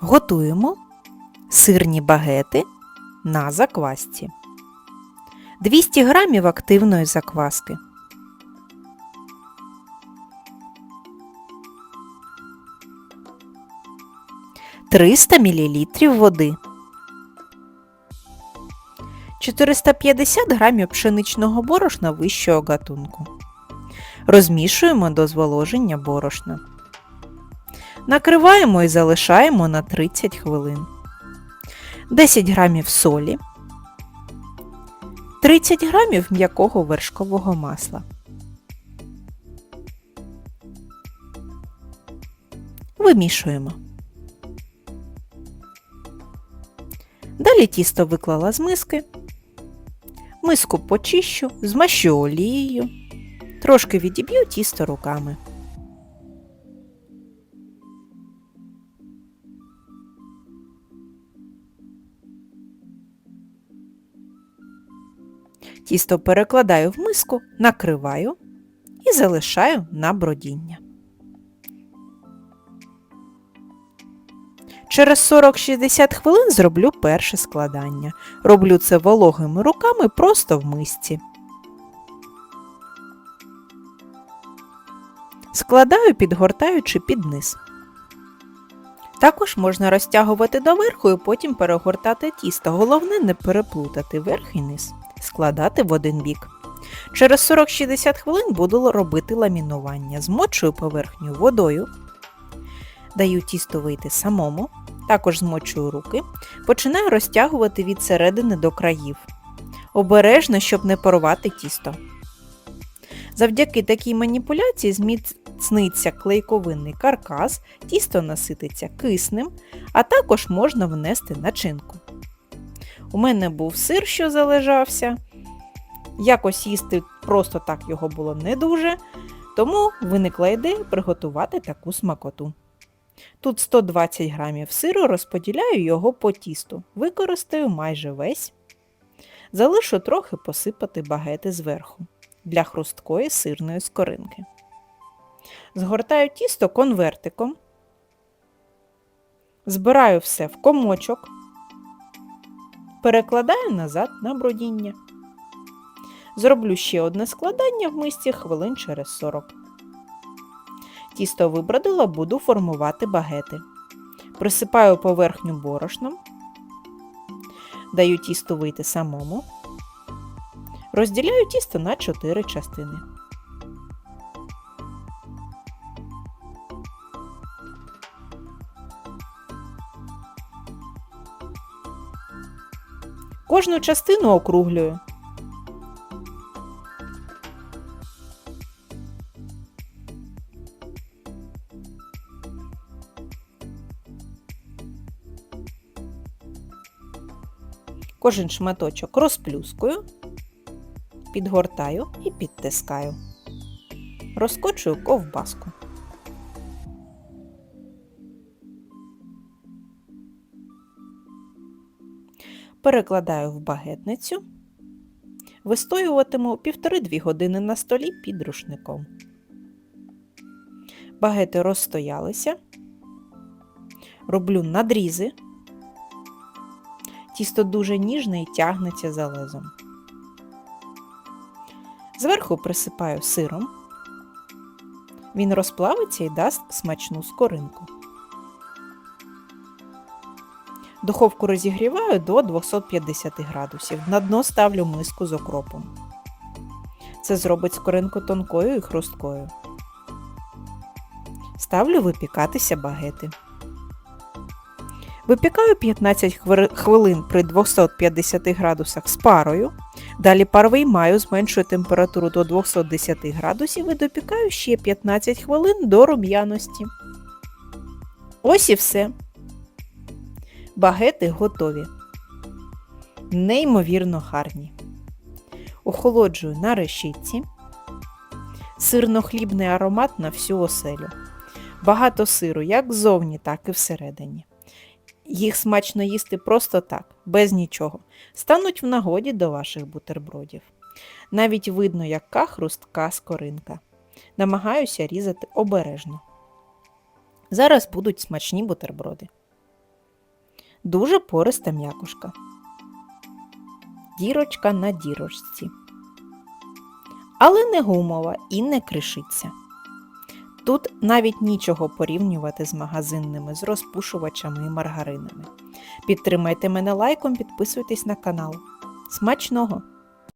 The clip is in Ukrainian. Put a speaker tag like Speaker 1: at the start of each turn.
Speaker 1: Готуємо сирні багети на заквасці. 200 грамів активної закваски. Триста мл води. 450 грамів пшеничного борошна вищого гатунку. Розмішуємо до зволоження борошна. Накриваємо і залишаємо на 30 хвилин. 10 грамів солі, 30 грамів м'якого вершкового масла. Вимішуємо. Далі тісто виклала з миски. Миску почищу, змащу олією. Трошки відіб'ю тісто руками. Тісто перекладаю в миску, накриваю і залишаю на бродіння. Через 40-60 хвилин зроблю перше складання. Роблю це вологими руками просто в мисці. Складаю, підгортаючи під низ. Також можна розтягувати доверху і потім перегортати тісто. Головне не переплутати верх і низ. Складати в один бік. Через 40-60 хвилин буду робити ламінування. Змочую поверхню водою. Даю тісто вийти самому. Також змочую руки. Починаю розтягувати від середини до країв. Обережно, щоб не порвати тісто. Завдяки такій маніпуляції зміцниться клейковинний каркас, тісто насититься киснем, а також можна внести начинку. У мене був сир, що залежався. Якось їсти просто так його було не дуже, тому виникла ідея приготувати таку смакоту. Тут 120 грамів сиру, розподіляю його по тісту, використаю майже весь. Залишу трохи посипати багети зверху для хрусткої сирної скоринки. Згортаю тісто конвертиком, збираю все в комочок, перекладаю назад на бродіння. Зроблю ще одне складання в мисці хвилин через 40. Тісто вибродила, буду формувати багети. Присипаю поверхню борошном, даю тісту вийти самому. Розділяю тісто на 4 частини. Кожну частину округлюю. Кожен шматочок розплюскую, підгортаю і підтискаю. Розкочую ковбаску. Перекладаю в багетницю. Вистоюватиму 1,5-2 години на столі під рушником. Багети розстоялися. Роблю надрізи. Тісто дуже ніжне і тягнеться за лезом. Зверху присипаю сиром. Він розплавиться і дасть смачну скоринку. Духовку розігріваю до 250 градусів. На дно ставлю миску з окропом. Це зробить скоринку тонкою і хрусткою. Ставлю випікатися багети. Випікаю 15 хвилин при 250 градусах з парою. Далі паровий маю зменшую температуру до 210 градусів і допікаю ще 15 хвилин до рум'яності. Ось і все. Багети готові. Неймовірно гарні. Охолоджую на решітці. Сирно-хлібний аромат на всю оселю. Багато сиру як ззовні, так і всередині. Їх смачно їсти просто так, без нічого, стануть в нагоді до ваших бутербродів. Навіть видно, яка хрустка скоринка. Намагаюся різати обережно. Зараз будуть смачні бутерброди. Дуже пориста м'якушка. Дірочка на дірочці. Але не гумова і не кришиться. Тут навіть нічого порівнювати з магазинними, з розпушувачами і маргаринами. Підтримайте мене лайком, підписуйтесь на канал. Смачного!